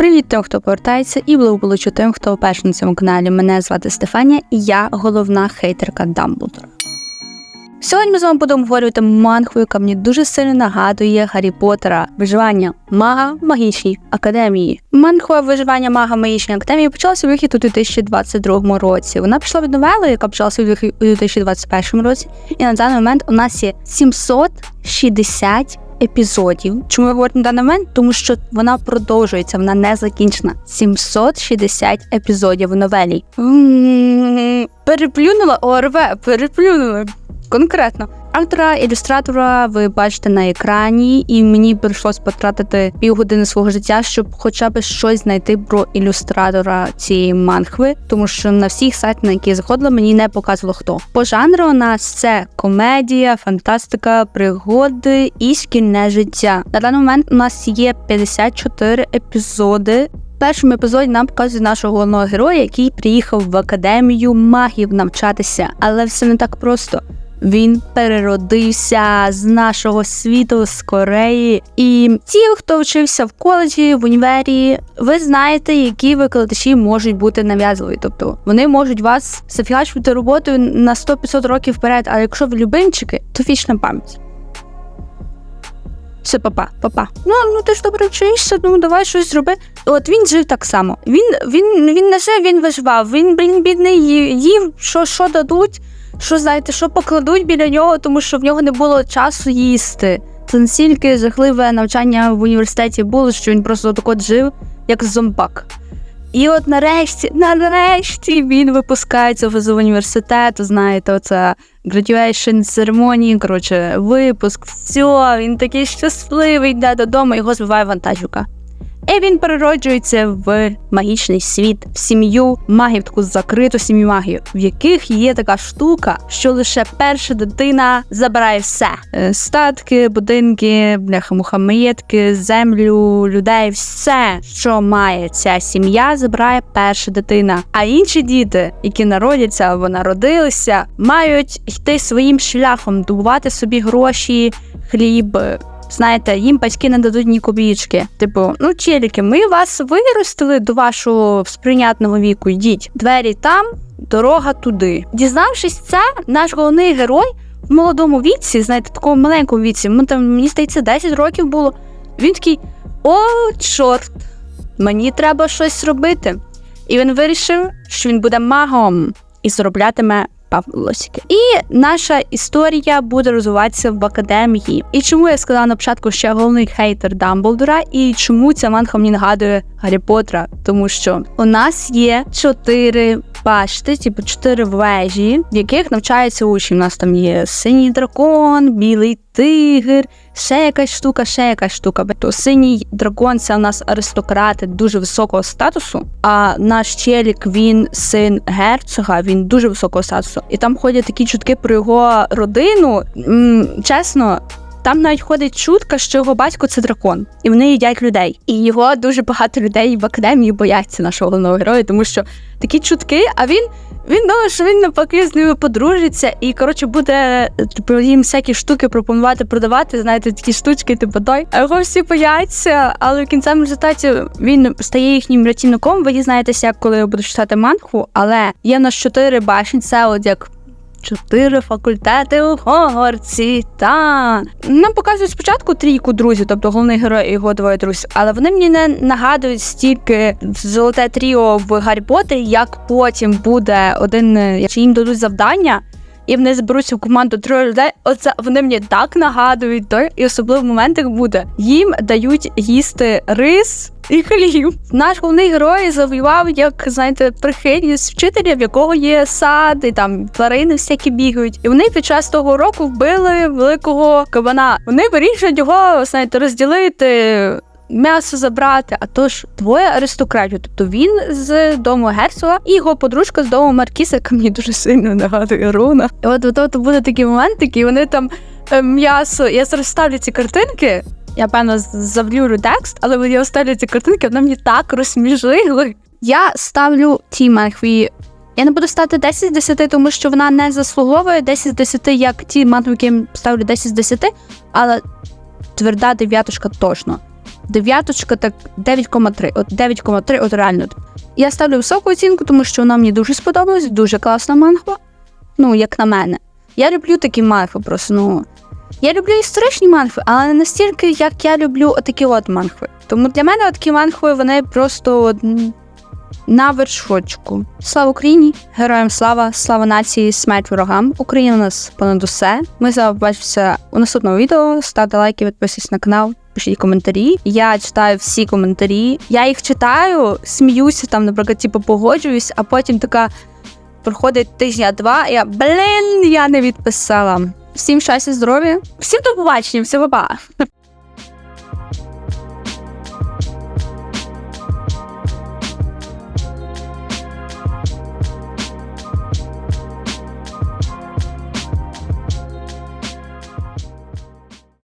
Привіт тим, хто повертається, і благополучу тим, хто вперше на цьому каналі. Мене звати Стефанія, і я головна хейтерка Дамблдора. Сьогодні ми з вами будемо говорити мангу, яка мені дуже сильно нагадує Гаррі Поттера виживання мага магічній академії. Мангва виживання мага в магічній академії почалася вихід у 2022 році. Вона пішла від новели, яка почалася у 2021 році. І на даний момент у нас є 760 епізодів. Чому я говорю на даний момент? Тому що вона продовжується, вона не закінчена. 760 епізодів новелій. новелі. Переплюнула ОРВ, переплюнула. Конкретно. Автора ілюстратора ви бачите на екрані, і мені прийшлось потратити півгодини свого життя, щоб хоча б щось знайти про ілюстратора цієї манхви, тому що на всіх сайтах, на які заходила, мені не показувало хто. По жанру у нас це комедія, фантастика, пригоди і шкільне життя. На даний момент у нас є 54 епізоди. В першому епізоді нам показують нашого головного героя, який приїхав в академію магів навчатися, але все не так просто. Він переродився з нашого світу з Кореї. І ті, хто вчився в коледжі, в універі, ви знаєте, які викладачі можуть бути нав'язливі. Тобто вони можуть вас зафігачувати роботою на 100-500 років вперед. А якщо ви любимчики, то вічна пам'ять. Все, папа, папа. Ну, ну ти ж добре вчишся, ну давай щось зроби. От він жив так само. Він він, він не жив, він виживав. Він, він бідний їв, що, що дадуть, що знаєте, що покладуть біля нього, тому що в нього не було часу їсти. Це настільки жахливе навчання в університеті було, що він просто так от жив, як зомбак. І от нарешті, нарешті він випускається з університету, знаєте, оце graduation церемонії, коротше, випуск, все, він такий щасливий, йде додому, його збиває вантажівка. І він перероджується в магічний світ, в сім'ю магів, таку закриту сім'ю магів, в яких є така штука, що лише перша дитина забирає все: Е, статки, будинки, бляха маєтки, землю, людей, все, що має ця сім'я, забирає перша дитина. А інші діти, які народяться або народилися, мають йти своїм шляхом, добувати собі гроші, хліб. Знаєте, їм батьки не дадуть ні копійки. Типу, ну челіки, ми вас виростили до вашого сприйнятного віку. Йдіть. Двері там, дорога туди. Дізнавшись це, наш головний герой в молодому віці, знаєте, такому маленькому віці, йому там мені здається, 10 років було. Він такий: о, чорт, мені треба щось робити. І він вирішив, що він буде магом і зароблятиме павлосики. І наша історія буде розвиватися в академії. І чому я сказала на початку, що я головний хейтер Дамблдора, і чому ця манха мені нагадує Гаррі Поттера? Тому що у нас є чотири башти, типу чотири вежі, в яких навчаються учні. У нас там є синій дракон, білий тигр, ще якась штука, ще якась штука. То синій дракон це у нас аристократи дуже високого статусу. А наш челік він син герцога, він дуже високого статусу. І там ходять такі чутки про його родину. М, чесно. Там навіть ходить чутка, що його батько це дракон, і вони їдять людей. І його дуже багато людей в академії бояться нашого головного героя, тому що такі чутки, а він він думає, що він навпаки з ними подружиться, і коротше буде типу, їм всякі штуки пропонувати продавати. Знаєте, такі штучки, типу той. А його всі бояться, але в кінцевому результаті він стає їхнім рятівником. Ви дізнаєтеся, коли я буду читати манхву, але є в нас чотири башні, це от як. Чотири факультети у Хогвартсі, та нам показують спочатку трійку друзів, тобто головний герой і його двоє друзів, але вони мені не нагадують стільки золоте тріо в Гаррі Поттері, як потім буде один, чи їм дадуть завдання, і вони зберуться в команду троє людей. Оце вони мені так нагадують той, і особливо в моментах буде. Їм дають їсти рис. І хліб. Наш головний герой завоював, як знаєте, прихильність вчителя, в якого є сад, і там тварини всякі бігають. І вони під час того року вбили великого кабана. Вони вирішують його, знаєте, розділити. М'ясо забрати, а то ж двоє аристократів. Тобто він з дому герцога і його подружка з дому Маркіса, яка мені дуже сильно нагадує Руна. І от от, от буде такі моментики, і вони там е, м'ясо. Я зараз ставлю ці картинки. Я певно завлюрю текст, але коли я ставлю ці картинки, вони мені так розсміжили. Я ставлю тій манхві. Я не буду ставити 10 з 10, тому що вона не заслуговує 10 з 10, як ті манхві, які ставлю 10 з 10, але тверда дев'яточка точно. дев'яточка, так 9,3. От 9,3, от реально. Я ставлю високу оцінку, тому що вона мені дуже сподобалась, дуже класна манхва. Ну, як на мене. Я люблю такі манхви просто, ну. Я люблю історичні манхви, але не настільки, як я люблю отакі от манхви. Тому для мене такі манхви, вони просто от, на вершочку. Слава Україні! Героям слава, слава нації, смерть ворогам. Україна у нас понад усе. Ми з побачимося у наступному відео. Ставте лайки, підписуйтесь на канал, пишіть коментарі. Я читаю всі коментарі. Я їх читаю, сміюся там, наприклад, типу, погоджуюсь, а потім така проходить тижня-два. і Я блін, я не відписала. Всім щастя, здоров'я. Всім до побачення, всього па.